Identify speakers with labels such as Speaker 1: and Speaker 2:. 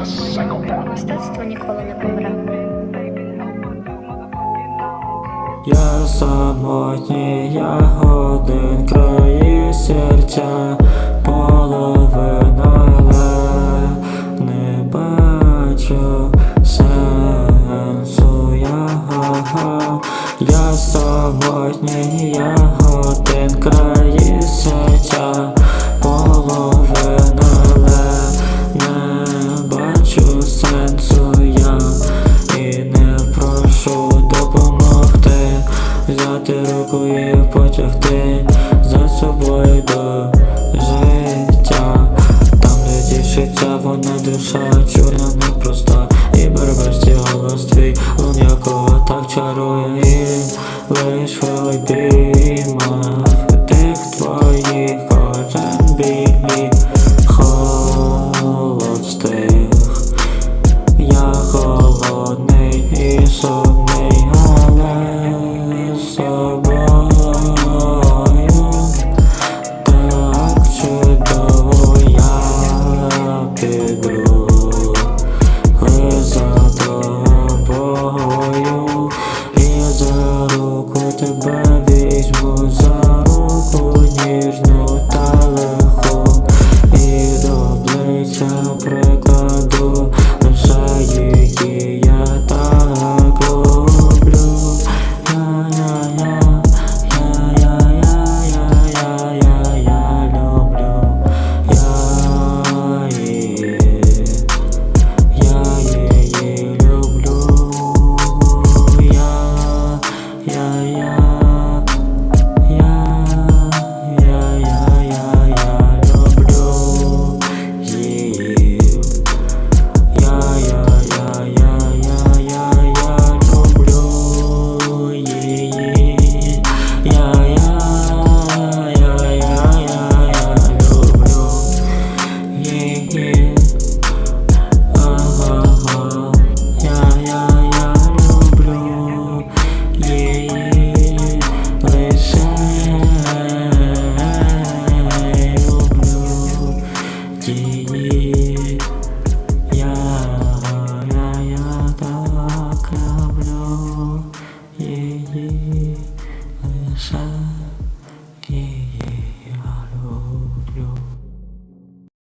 Speaker 1: Мистецтво ніколи не помре. Я самотній, я один краю серця, половина, але не бачу сенсу я, я самотній, я один краю серця. І потягти за собою до життя, там, де тішиться вона душа, чуя непроста, і берберсті голос твій, лун якого так чарує, і лиш в обіймах тих твоїх кожен білі холод стих. Я холодний і сумний, the. So.